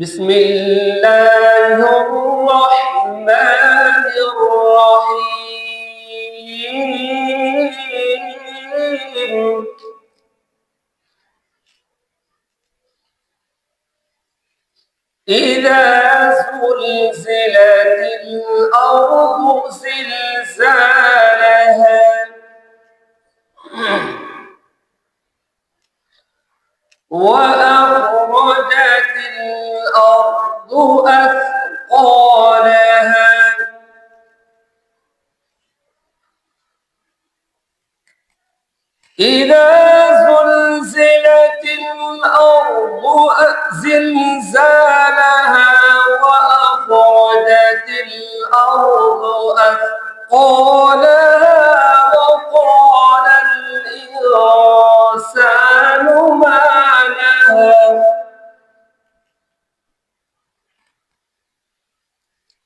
بسم الله الرحمن الرحيم. إذا زلزلت الأرض زلزالها. الأرض أثقالها. إذا زلزلت الأرض زلزالها وأخرجت الأرض أثقالها.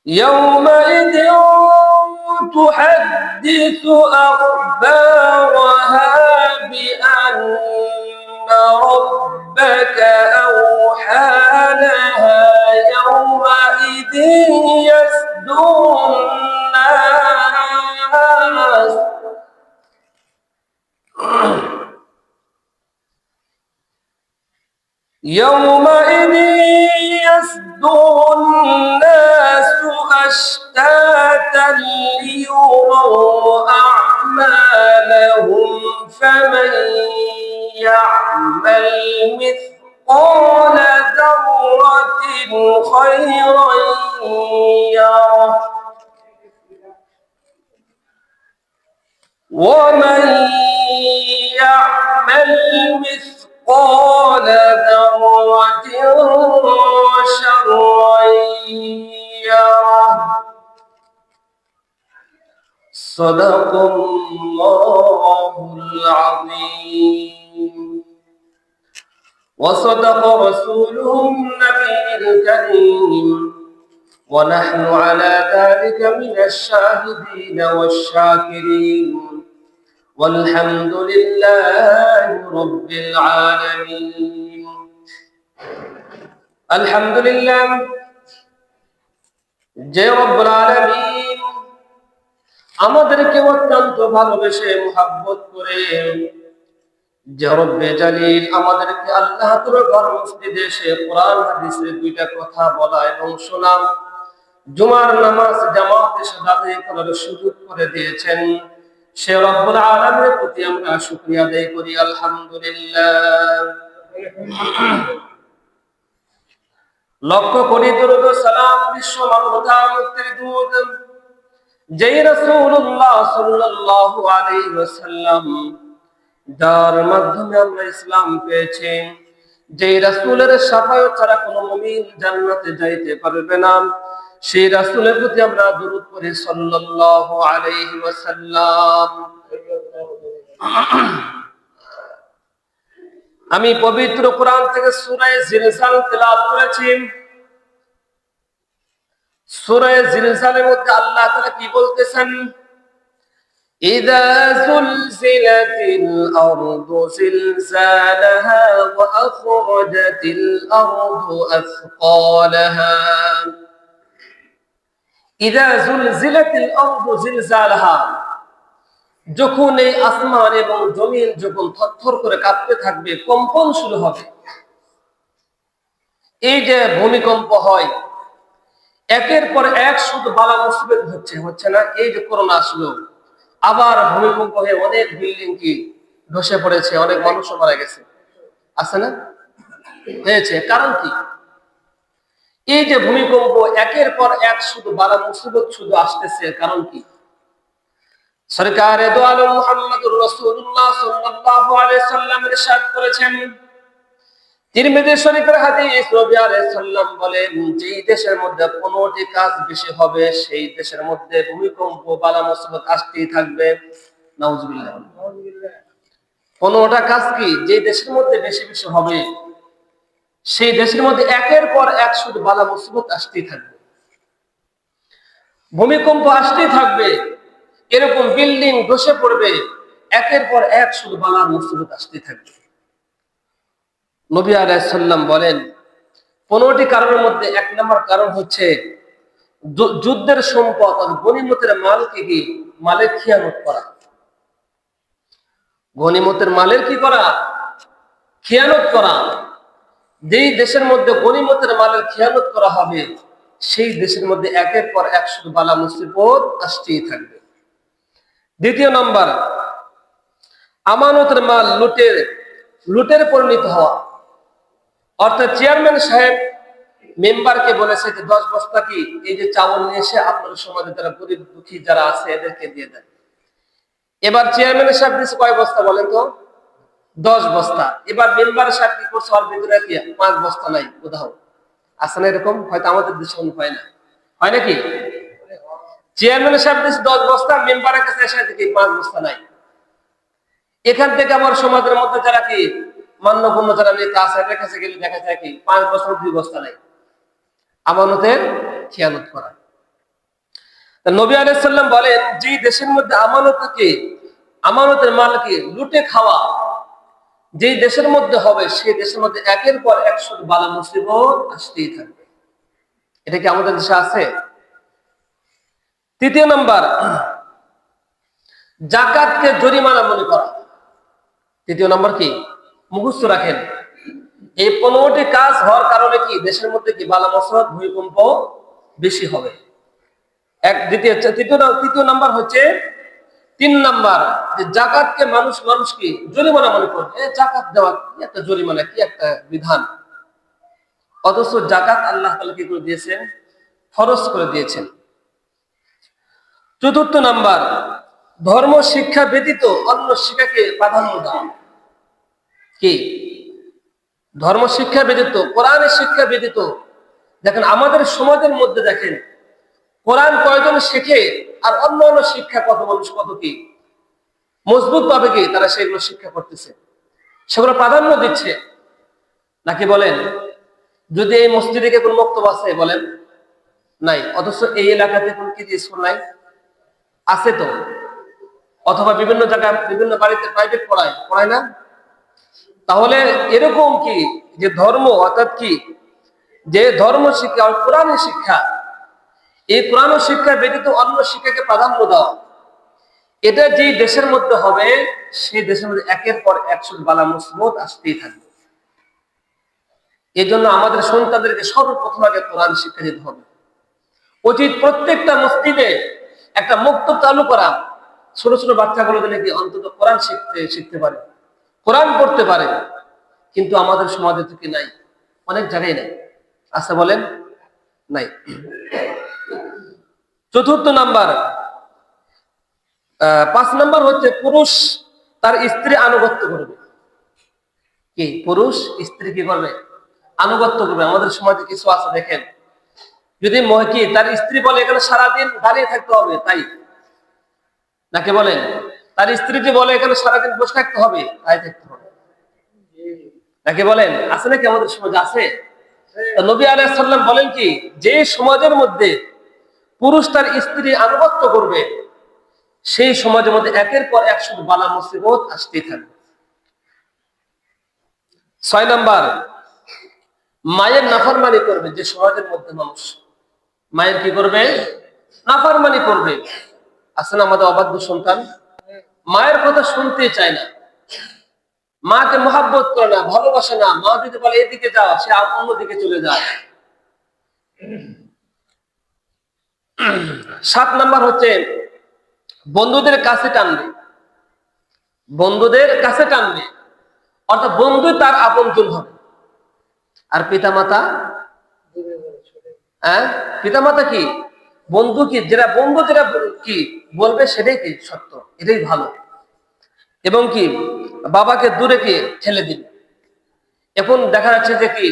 يومئذ تحدث أخبارها بأن ربك أوحى لها يومئذ يصدر الناس. يومئذ يصدر الناس أشتاتا ليروا أعمالهم فمن يعمل مثقال ذرة خيرا يره ومن يعمل مثقال ذرة صدق الله العظيم. وصدق رسوله النبي الكريم. ونحن على ذلك من الشاهدين والشاكرين. والحمد لله رب العالمين. الحمد لله. جي رب العالمين. আমাদেরকে অত্যন্ত ভালোবেসে মোহাব্বত করে। আমাদেরকে আল্লাহ কোরআন, হাদিসের দুইটা কথা বলা এবং জুমার নামাজ, জামাতে করার সুযোগ করে দিয়েছেন। সে রব্বুল প্রতি আমরা আদায় করি, আলহামদুলিল্লাহ। লক্ষ্য করি দুরুদ সালাম বিশ্ব মানবতা মুক্তির দূত যেই রাসূলুল্লাহ সাল্লাল্লাহু আলাইহি যার মাধ্যমে আমরা ইসলাম পেয়েছি যেই রাসূলের সাফায়াত ছাড়া কোনো মুমিন জান্নাতে যাইতে পারবে না। সেই রাসূলের প্রতি আমরা দুরূদ পড়ি সাল্লাল্লাহু আলাইহি আমি পবিত্র কোরআন থেকে সূরা জিলজাল তেলাওয়াত করেছি। সুরায় জিলজালের মধ্যে আল্লাহ তাআলা কি বলতেছেন? যখন এই আসমান এবং জমিন যখন থর করে কাঁপতে থাকবে, কম্পন শুরু হবে। এই যে ভূমিকম্প হয় একের পর এক শুধু বালা মুসিবত হচ্ছে হচ্ছে না? এই যে করোনা আসলো, আবার ভূমিকম্প হয়ে অনেক বিল্ডিং কি ধসে পড়েছে, অনেক মানুষও মারা গেছে। আছে না? হয়েছে। কারণ কি? এই যে ভূমিকম্প, একের পর এক শুধু বালা মুসিবত শুধু আসতেছে, কারণ কি? সরকারে মুহাম্মদুর আলাইহি সাল্লাম করেছেন তিরমিজি শরীফের হাদিস নবী আলাইহিস বলেন যে দেশের মধ্যে 15টি কাজ বেশি হবে, সেই দেশের মধ্যে ভূমিকম্প, বালা মুসিবত আসতেই থাকবে। নাউজুবিল্লাহ। নাউজুবিল্লাহ 15টা কাজ কি? দেশের মধ্যে বেশি বেশি হবে, সেই দেশের মধ্যে একের পর এক শুধু বালা মুসিবত আসতেই থাকবে। ভূমিকম্প আসতেই থাকবে, এরকম বিল্ডিং ধসে পড়বে, একের পর এক শুধু বালার মুসিবত আসতেই থাকবে। নবী আলাইসাল্লাম বলেন, পনেরোটি কারণের মধ্যে এক নম্বর কারণ হচ্ছে যুদ্ধের সম্পদ গণিমতের মালকে কি মালের খিয়ানত করা। গণিমতের মালের কি করা? খিয়ানত করা। যেই দেশের মধ্যে গণিমতের মালের খিয়ানত করা হবে, সেই দেশের মধ্যে একের পর একশো বালা মুসিবত আসতেই থাকবে। দ্বিতীয় নম্বর, আমানতের মাল লুটের লুটের পরিণত হওয়া। অর্থাৎ চেয়ারম্যান সাহেব মেম্বারকে বলেছে যে দশ বস্তা কি এই যে চাউল নিয়ে এসে আপনার সমাজে যারা গরিব, দুঃখী যারা আছে এদেরকে দিয়ে দেন। এবার চেয়ারম্যান সাহেব দিচ্ছে কয় বস্তা বলেন তো? দশ বস্তা। এবার মেম্বার সাহেব কি করছে? ওর ভিতরে কি পাঁচ বস্তা নাই, কোথাও। আছে না এরকম? হয়তো আমাদের দেশে হয় না। হয় নাকি? চেয়ারম্যান সাহেব দিচ্ছে দশ বস্তা, মেম্বারের কাছে এসে দেখি পাঁচ বস্তা নাই। এখান থেকে আমার সমাজের মধ্যে যারা কি মান্যপূর্ণ যারা নেতা আছে এদের কাছে গেলে দেখা যায় কি, পাঁচ বছর, দুই বস্তা নাই। আমানতের খেয়ানত করা। নবী আলাইসাল্লাম বলেন, যে দেশের মধ্যে আমানতকে, আমানতের মালকে লুটে খাওয়া যেই দেশের মধ্যে হবে সেই দেশের মধ্যে একের পর একশো বালা, মুসিবত আসতেই থাকবে। এটা কি আমাদের দেশে আছে? তৃতীয় নাম্বার, জাকাতকে জরিমানা মনে করা। তৃতীয় নম্বর কি? মুখস্থ রাখেন। এই পনেরোটি কাজ হওয়ার কারণে কি দেশের মধ্যে কি বালা মসরত ভূমিকম্প বেশি হবে? এক, দ্বিতীয়, তৃতীয় তৃতীয় নাম্বার হচ্ছে তিন নাম্বার, যে জাকাতকে মানুষ মানুষ কি জরিমানা মনে করবে এ জাকাত দেওয়া কি একটা জরিমানা, কি একটা বিধান? অথচ জাকাত আল্লাহ কি করে দিয়েছেন? ফরজ করে দিয়েছেন। চতুর্থ নাম্বার, ধর্ম শিক্ষা ব্যতীত অন্য শিক্ষাকে প্রাধান্য দাও। কি? ধর্ম শিক্ষা ব্যতীত, কোরআনের শিক্ষা ব্যতীত। দেখেন, আমাদের সমাজের মধ্যে দেখেন, কোরআন কয়জন শেখে আর অন্য অন্য শিক্ষা কত মানুষ কত কি? মজবুত পাবে কি তারা সেগুলো শিক্ষা করতেছে। সেগুলো প্রাধান্য দিচ্ছে। নাকি বলেন, যদি এই মসজিদে কি কোন বক্তব্য আছে বলেন? নাই, অথচ এই এলাকাতে কোন কি স্কুল নাই? আছে তো। অথবা বিভিন্ন জায়গায় বিভিন্ন বাড়িতে প্রাইভেট পড়ায় পড়ায় না? তাহলে এরকম কি যে ধর্ম অর্থাৎ কি? যে ধর্ম শিক্ষা কোরআনের শিক্ষা। এই কোরআন শিক্ষা ব্যতীত অন্য শিক্ষাকে প্রাধান্য দেওয়া। এটা যে দেশের মধ্যে হবে, সেই দেশের মধ্যে একের পর একশো বালা মুসিবত আসতেই থাকবে। এই জন্য আমাদের সন্তানদেরকে সর্বপ্রথম আগে কোরআন শিক্ষা দিতে হবে। উচিত প্রত্যেকটা মসজিদে একটা মুক্ত চালু করা। ছোট ছোট বাচ্চাগুলো যেন কি অন্তত কোরআন শিখতে শিখতে পারে। কোরআন পড়তে পারে, কিন্তু আমাদের সমাজে থেকে নাই, অনেক জায়গায় নাই। আছে বলেন, নাই। চতুর্থ নাম্বার পাঁচ নাম্বার হচ্ছে পুরুষ তার স্ত্রী আনুগত্য করবে। কি, পুরুষ স্ত্রী কি করবে? আনুগত্য করবে। আমাদের সমাজে কিছু আছে, দেখেন। যদি মহ- কি তার স্ত্রী বলে, এখানে সারাদিন দাঁড়িয়ে থাকতে হবে, তাই? নাকি বলেন? তার স্ত্রীটি বলে, এখানে সারাদিন বসে থাকতে হবে। তাই থাকতে হবে। নাকি বলেন, আছে নাকি আমাদের সমাজে? আছে। নবী আলাইসাল্লাম বলেন কি, যে সমাজের মধ্যে পুরুষ তার স্ত্রী আনুগত্য করবে, সেই সমাজের মধ্যে একের পর একশো বালা মুসিবত আসতেই থাকবে। ছয় নাম্বার, মায়ের নাফরমানি করবে যে সমাজের মধ্যে মানুষ। মায়ের কি করবে? নাফরমানি করবে। আছে না আমাদের অবাধ্য সন্তান? মায়ের কথা শুনতে চায় না। মাকে মহাব্বত করে না, ভালোবাসে না। মা যদি বলে, এদিকে যাও সে অন্যদিকে চলে যায়। সাত নাম্বার হচ্ছে, বন্ধুদের কাছে টানবে। বন্ধুদের কাছে টানবে। অর্থাৎ বন্ধু তার আপনজন হবে। আর পিতামাতা? হ্যাঁ? পিতামাতা কি? বন্ধু কি? যেটা বন্ধু, যেটা কি? বলবে সেটাই কি সত্য? এটাই ভালো। এবং কি, বাবাকে দূরে কি ঠেলে দিবে এখন দেখা যাচ্ছে যে কি,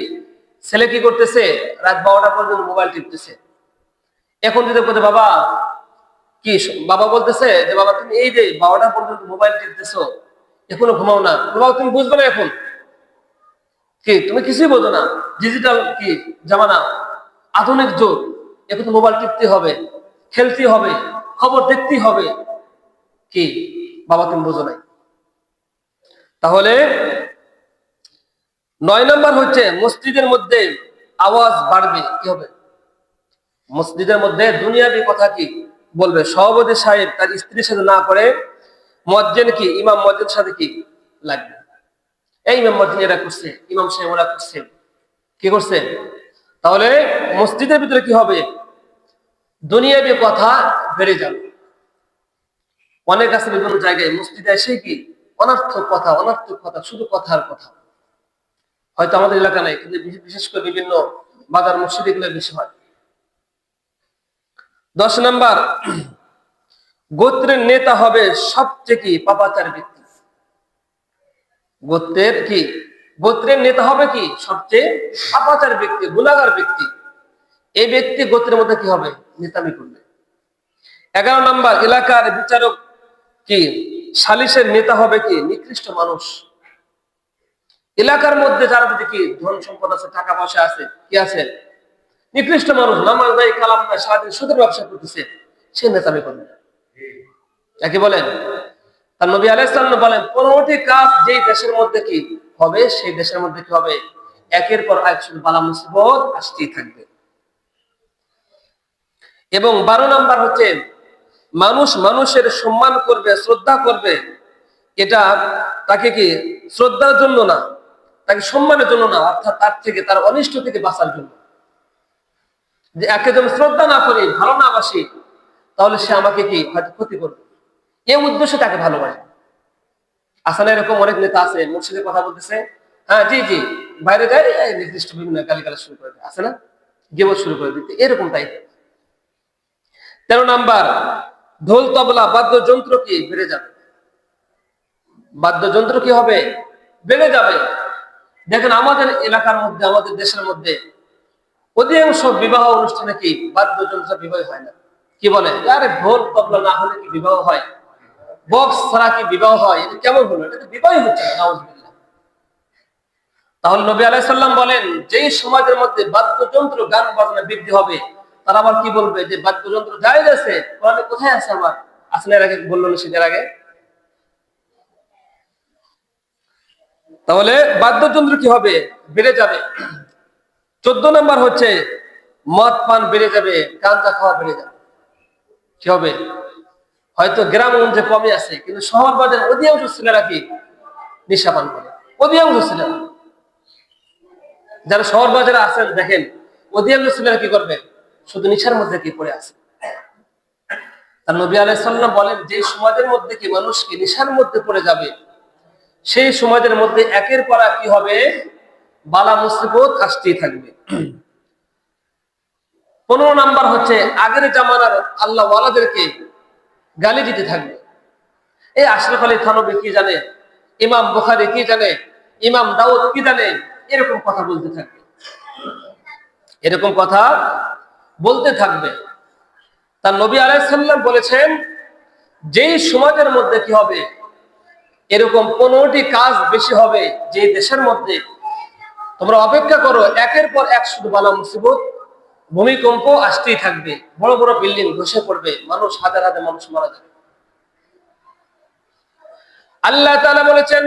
ছেলে কি করতেছে? রাত বারোটা পর্যন্ত মোবাইল টিপতেছে। এখন যদি বলতে বাবা, কি বাবা বলতেছে যে, বাবা, তুমি এই যে বারোটা পর্যন্ত মোবাইল টিপতেছো, এখনও ঘুমাও না। বাবা, তুমি বুঝবে না এখন? কি, তুমি কিছুই বোঝো না। ডিজিটাল কি, জামানা, আধুনিক যুগ। এখন মোবাইল টিপতে হবে খেলতে হবে। খবর দেখতে হবে। কি? বাবা তুমি বোঝো নাই। তাহলে নয় নম্বর হচ্ছে মসজিদের মধ্যে আওয়াজ বাড়বে, কি হবে? মসজিদের মধ্যে দুনিয়াবি কথা কি বলবে? সভাপতি সাহেব তার স্ত্রীর সাথে না করে মজ্জেন কি? ইমাম মজ্জেন সাথে কি লাগবে? এই ইমাম মজ্জেন এরা করছে, ইমাম সাহেব ওরা করছে। কি করছে? তাহলে মসজিদের ভিতরে কি হবে? দুনিয়াবি কথা বেড়ে যাবে। অনেক আছে বিভিন্ন জায়গায় মসজিদে এসে কি অনার্থক কথা অনার্থক কথা, শুধু কথার কথা। হয়তো আমাদের এলাকা নাই, কিন্তু বিশেষ- করে বিভিন্ন বাজার মসজিদ এগুলো বেশি হয়। দশ নাম্বার, গোত্রের নেতা হবে সবচেয়ে কি পাপাচার ব্যক্তি? গোত্রের কি? গোত্রের নেতা হবে কি সবচেয়ে পাপাচার ব্যক্তি, গুণাগার ব্যক্তি? এই ব্যক্তি গোত্রের মধ্যে কি হবে? নেতামি করবে। এগারো নাম্বার, এলাকার বিচারক কি? সালিশের নেতা হবে কি? নিকৃষ্ট মানুষ। এলাকার মধ্যে যারা যদি কি? ধন সম্পদ আছে, টাকা পয়সা আছে, কি আছে? নিকৃষ্ট মানুষ। নামাজ নাই, কালাম নাই, সারাদিন সুদের ব্যবসা করতেছে, সে নেতামি করবে। একে বলেন? তার নবী আলাইসাল্লাম বলেন, পনেরোটি কাজ যেই দেশের মধ্যে কি হবে, সেই দেশের মধ্যে কি হবে? একের পর এক শুধু বালা মুসিবত আসতেই থাকবে। এবং বারো নাম্বার হচ্ছে মানুষ মানুষের সম্মান করবে, শ্রদ্ধা করবে। এটা তাকে কি শ্রদ্ধার জন্য না? তাকে সম্মানের জন্য না, অর্থাৎ তার থেকে, তার অনিষ্ট থেকে বাঁচার জন্য। যে একে যদি শ্রদ্ধা না করি, ভালো না বাসি, তাহলে সে আমাকে কি হয়তো ক্ষতি করবে? এই উদ্দেশ্যে তাকে ভালোবাসে। আসানে এরকম অনেক নেতা আছে মুর্শিদে কথা বলতেছে। হ্যাঁ জি জি। বাইরে যায় নির্দিষ্ট বিভিন্ন গালিগালা শুরু করে দেয়। আছে না? গেবত শুরু করে দিতে। এরকম তাই তেরো নাম্বার ঢোল তবলা বাদ্যযন্ত্র কি বেড়ে যাবে? বাদ্যযন্ত্র কি হবে? বেড়ে যাবে। দেখেন, আমাদের এলাকার মধ্যে, আমাদের দেশের মধ্যে অধিকাংশ বিবাহ অনুষ্ঠানে কি বাদ্যযন্ত্র বিবাহ হয় না? কি বলে? আরে, ঢোল তবলা না হলে কি বিবাহ হয়? বক্স ছাড়া কি বিবাহ হয়? এটা কেমন হলো? এটা তো বিবাহই হচ্ছে না তাহলে নবী আলাইসাল্লাম বলেন, যেই সমাজের মধ্যে বাদ্যযন্ত্র, গান বাজনা বৃদ্ধি হবে তারা আবার কি বলবে? যে বাদ্যযন্ত্র যাই আছে, কোরআনে কোথায় আছে আমার আসলে এর আগে বলল না আগে। তাহলে বাদ্যযন্ত্র কি হবে? বেড়ে যাবে। চোদ্দ নাম্বার হচ্ছে, মদ পান বেড়ে যাবে, গাঁজা খাওয়া বেড়ে যাবে। কি হবে? হয়তো গ্রাম গঞ্জে কমে আছে, কিন্তু শহর বাজার অধিকাংশ ছেলেরা কি? নেশা পান করে। অধিকাংশ ছেলেরা। যারা শহর বাজারে আছেন, দেখেন, অধিকাংশ ছেলেরা কি করবে? শুধু নিশার মধ্যে কি পড়ে আছে? তার নবী আলাইসাল্লাম বলেন, যে সমাজের মধ্যে কি মানুষ কি নিশার মধ্যে পড়ে যাবে? সেই সমাজের মধ্যে একের পর কি হবে? বালা মুসিবত আসতেই থাকবে। পনেরো নাম্বার হচ্ছে, আগের জামানার আল্লাহ ওয়ালাদেরকে গালি দিতে থাকবে। এই আশরাফ আলী থানবী কি জানে? ইমাম বুখারি কি জানে? ইমাম দাউদ কি জানে? এরকম কথা বলতে থাকবে। এরকম কথা বলতে থাকবে। তার নবী আলাইসাল্লাম বলেছেন, যেই সমাজের মধ্যে কি হবে, এরকম পনেরোটি কাজ বেশি হবে যে দেশের মধ্যে, তোমরা অপেক্ষা করো, একের পর এক শুধু বালা মুসিবত, ভূমিকম্প আসতেই থাকবে, বড় বড় বিল্ডিং ধসে পড়বে, মানুষ হাজার হাজার মানুষ মারা যাবে। আল্লাহ বলেছেন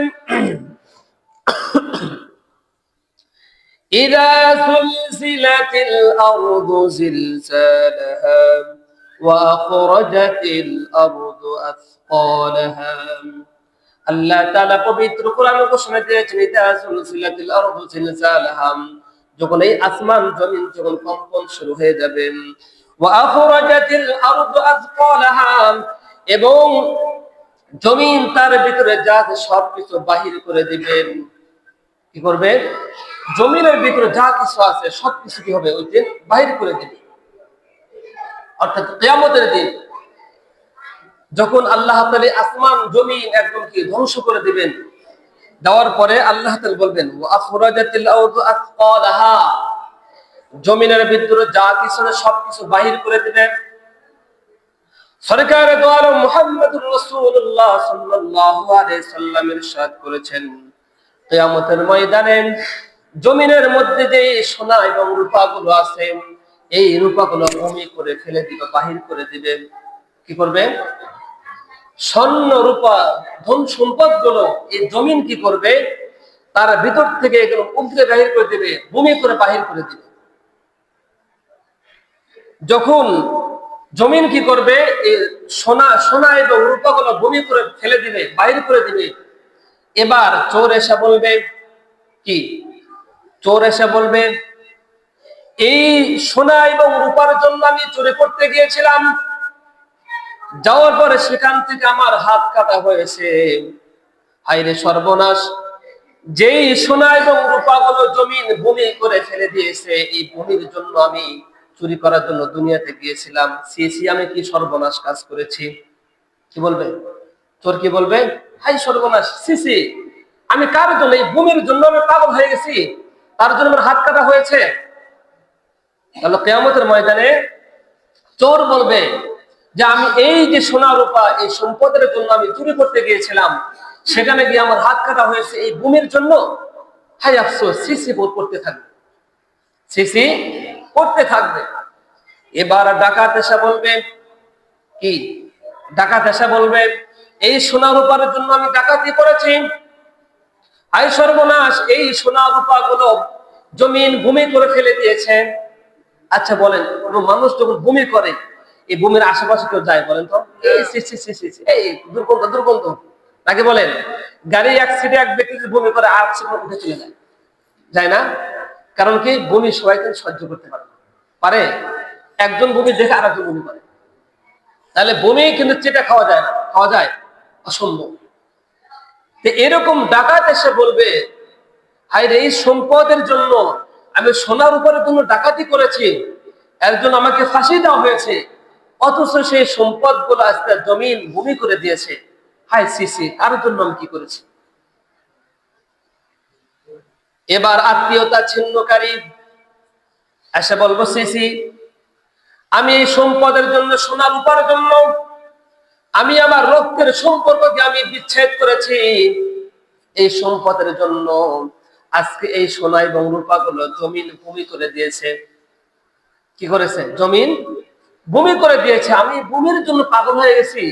إذا زلزلت الأرض زلزالها وأخرجت الأرض أثقالها আল্লাহ তাআলা পবিত্র কোরআন ঘোষণা দিয়েছেন ইদা সুলসিলাতিল আরদু জিলজালাহা যখন এই আসমান জমিন যখন কম্পন শুরু হয়ে যাবে ওয়া আখরাজাতিল আরদু আথকালাহা এবং জমিন তার ভিতরে যা আছে সবকিছু বাহির করে দিবেন কি করবে জমিনের ভিতরে যা কিছু আছে, সবকিছু কি হবে? ওই দিন বাহির করে দিবে। অর্থাৎ কিয়ামতের দিন যখন আল্লাহ তাআলা আসমান, জমিন একদম কি ধ্বংস করে দিবেন, দেওয়ার পরে আল্লাহ বলবেন জমিনের ভিতরে যা কিছু সবকিছু বাহির করে দিবেন সরকার দোয়ার মুহাম্মদুর রাসূলুল্লাহ সাল্লাল্লাহু আলাইহি সাল্লাম ইরশাদ করেছেন, কিয়ামতের ময়দানে জমিনের মধ্যে যে সোনা এবং রূপাগুলো আছে, এই রূপাগুলো ভূমি করে ফেলে দিবে, বাহির করে দিবে। কি করবে? স্বর্ণ রূপা, ধন সম্পদগুলো এই জমিন কি করবে? তার ভিতর থেকে এগুলো উদ্রে বাহির করে দিবে, ভূমি করে বাহির করে দিবে। যখন জমিন কি করবে? সোনা সোনা এবং রূপাগুলো ভূমি করে ফেলে দিবে, বাহির করে দিবে। এবার চোর এসে বলবে, কি? চোর এসে বলবে, এই সোনা এবং রূপার জন্য আমি চুরি করতে গিয়েছিলাম। যাওয়ার পরে সেখান থেকে আমার হাত কাটা হয়েছে। হাইরে সর্বনাশ, যেই সোনা এবং রূপাগুলো জমিন ভূমি করে ফেলে দিয়েছে, এই ভূমির জন্য আমি চুরি করার জন্য দুনিয়াতে গিয়েছিলাম। সিএসি আমি কি সর্বনাশ কাজ করেছি? কি বলবে? তোর কি বলবে? হাই সর্বনাশ, সিসি, আমি কার জন্য, এই ভূমির জন্য আমি পাগল হয়ে গেছি? তার জন্য আমার হাত কাটা হয়েছে। তাহলে কেয়ামতের ময়দানে চোর বলবে যে, আমি এই যে সোনা রূপা, এই সম্পদের জন্য আমি চুরি করতে গিয়েছিলাম, সেখানে গিয়ে আমার হাত কাটা হয়েছে, এই বুমের জন্য? হাই আফসোস, সিসি বোধ করতে থাকবে। সিসি করতে থাকবে। এবার ডাকাত এসে বলবে, কি? ডাকাত এসে বলবে, এই সোনা রূপার জন্য আমি ডাকাতি করেছি আই সর্বনাশ, এই সোনা রূপা গুলো জমিন ভূমি করে ফেলে দিয়েছে আচ্ছা বলেন, কোন মানুষ যখন ভূমি করে, এই ভূমির আশেপাশে কেউ যায় বলেন তো? এই দুর্গন্ধ দুর্গন্ধ। নাকি বলেন, গাড়ি এক সিটে এক ব্যক্তি যদি ভূমি করে আর উঠে চলে যায়। যায় না? কারণ কি? ভূমি সবাই কিন্তু সহ্য করতে পারে পারে? একজন ভূমি দেখে আর একজন ভূমি করে। তাহলে ভূমি কিন্তু চেটে খাওয়া যায় না। খাওয়া যায়? অসম্ভব। এরকম ডাকাত এসে বলবে হাই এই সম্পদের জন্য আমি সোনার উপরের জন্য ডাকাতি করেছি, এর জন্য আমাকে ফাঁসি দেওয়া হয়েছে, অথচ সেই সম্পদগুলো আজকে জমিন ভূমি করে দিয়েছে। হাই সিসি কার জন্য আমি কি করেছি? এবার আত্মীয়তা ছিন্নকারী এসে বলব সিসি আমি এই সম্পদের জন্য, সোনার উপার জন্য আমি আমার রক্তের সম্পর্ককে আমি বিচ্ছেদ করেছি। এই সম্পদের জন্য আজকে এই সোনা এবং রূপাগুলো জমিন ভূমি করে দিয়েছে। কি করেছে? জমিন ভূমি করে দিয়েছে। আমি ভূমির জন্য পাগল হয়ে গেছি।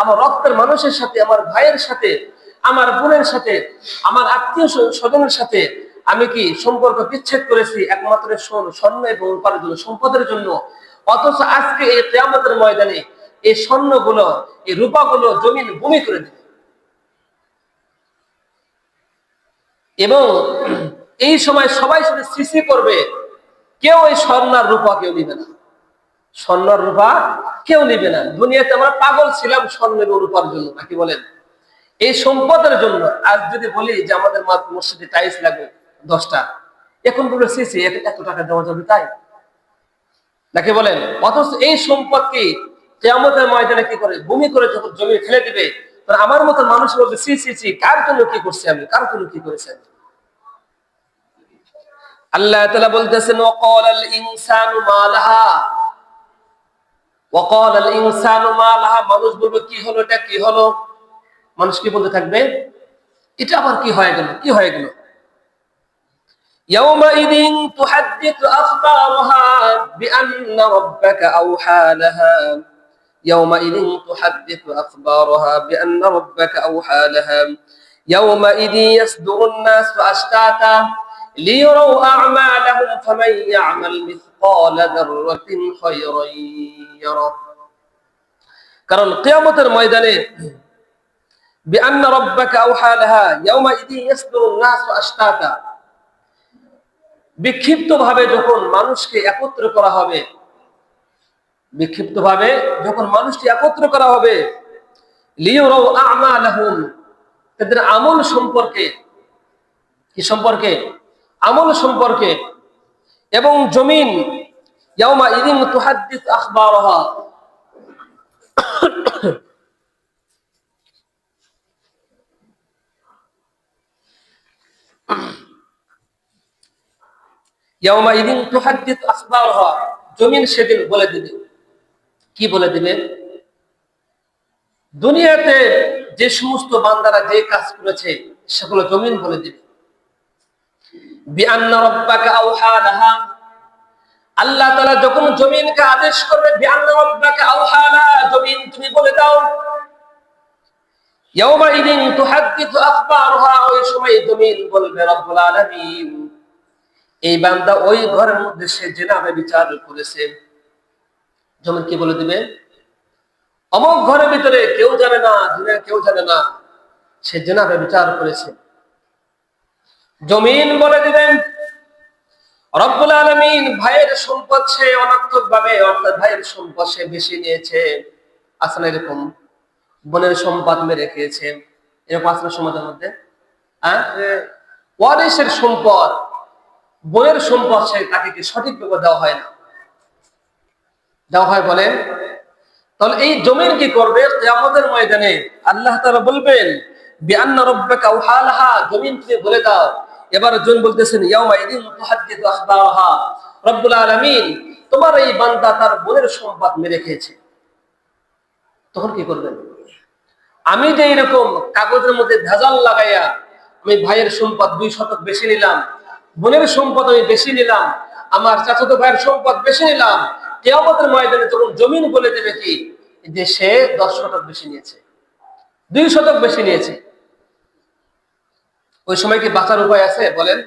আমার রক্তের মানুষের সাথে, আমার ভাইয়ের সাথে, আমার বোনের সাথে, আমার আত্মীয় স্বজনের সাথে আমি কি সম্পর্ক বিচ্ছেদ করেছি? একমাত্র স্বর্ণ এবং রূপার জন্য, সম্পদের জন্য। অথচ আজকে এই কেয়ামতের ময়দানে এই স্বর্ণগুলো, এই রূপাগুলো জমিন ভূমি করে দিবে। এবং এই সময় সবাই শুধু সৃষ্টি করবে, কেউ এই স্বর্ণার রূপা কেউ নিবে না। স্বর্ণার রূপা কেউ নিবে না। দুনিয়াতে আমরা পাগল ছিলাম স্বর্ণ এবং রূপার জন্য, নাকি বলেন? এই সম্পদের জন্য আজ যদি বলি যে আমাদের মসজিদে টাইলস লাগবে দশটা, এখন বলে সিসি এত টাকা দেওয়া যাবে তাই? নাকি বলেন? অথচ এই সম্পদকে কেয়ামতের ময়দানে কি করে ভূমি করে যখন জমি ফেলে দিবে তখন আমার মতো মানুষ বলবে সি সি সি কার জন্য কি করছি আমি কার জন্য কি করেছি আমি? আল্লাহ তাআলা বলতেছেন ওয়াকাল আল ইনসানু মা লাহা ওয়াকাল আল ইনসানু মা লাহা মানুষ বলবে কি হলো এটা কি হলো মানুষ কি বলতে থাকবে এটা আবার কি হয়ে গেল কি হয়ে গেল يومئذ تحدث أخبارها بأن ربك أوحى لها يومئذ تحدث أخبارها بأن ربك أوحى لها يومئذ يصدر الناس أشتاتا ليروا أعمالهم فمن يعمل مثقال ذرة خيرا يره কারণ কিয়ামতের ময়দানে بأن ربك أوحى لها يومئذ يصدر الناس أشتاتا বিক্ষিপ্ত ভাবে যখন মানুষকে একত্র করা হবে বিক্ষিপ্ত ভাবে যখন মানুষকে একত্র করা হবে তাদের আমল সম্পর্কে, কি সম্পর্কে? আমল সম্পর্কে। এবং জমিন জমিন সেদিন বলে দিবে। কি বলে দিবে দুনিয়াতে যে সমস্ত বান্দারা যে কাজ করেছে, সেগুলো জমিন বলে দিবে। আল্লাহ তাআলা যখন জমিনকে আদেশ করবে জমিন তুমি বলে দাও। এই বান্দা ওই ঘরের মধ্যে সে জেনাবে বিচার করেছে। জমিন কি বলে দিবে? অমক ঘরের ভিতরে কেউ জানে না দুনিয়া কেউ জানে না। সে জেনাবে বিচার করেছে। জমিন বলে দিবেন, রব্বুল আলমিন ভাইয়ের সম্পদ সে অনর্থক ভাবে, অর্থাৎ ভাইয়ের সম্পদ সে বেশি নিয়েছে। আসলে এরকম? বোনের সম্পদ মেরে খেয়েছে এরকম আসলে সমাজের মধ্যে? হ্যাঁ? ওয়ারিসের সম্পদ, বোনের সম্পদ সে তাকে সঠিকভাবে দেওয়া হয় না? দেওয়া হয় বলেন, তাহলে এই জমিন কি করবে? আমাদের ময়দানে আল্লাহ তারা বলবেন জমিন বলে দাও। জন বলতেছেন রব্বুল তোমার এই বান্দা তার মেরে খেয়েছে। তখন কি করবেন? আমি যে এরকম কাগজের মধ্যে ভেজাল লাগাইয়া আমি ভাইয়ের সম্পদ দুই শতক বেশি নিলাম, বোনের সম্পদ আমি বেশি নিলাম, আমার চাচাতো ভাইয়ের সম্পদ বেশি নিলাম কেয়ামতের ময়দানে তখন জমিন বলে দেবে কি? যে সে দশ শতক বেশি নিয়েছে, দুই শতক বেশি নিয়েছে। ওই সময় কি বাঁচার উপায় আছে? বলেন।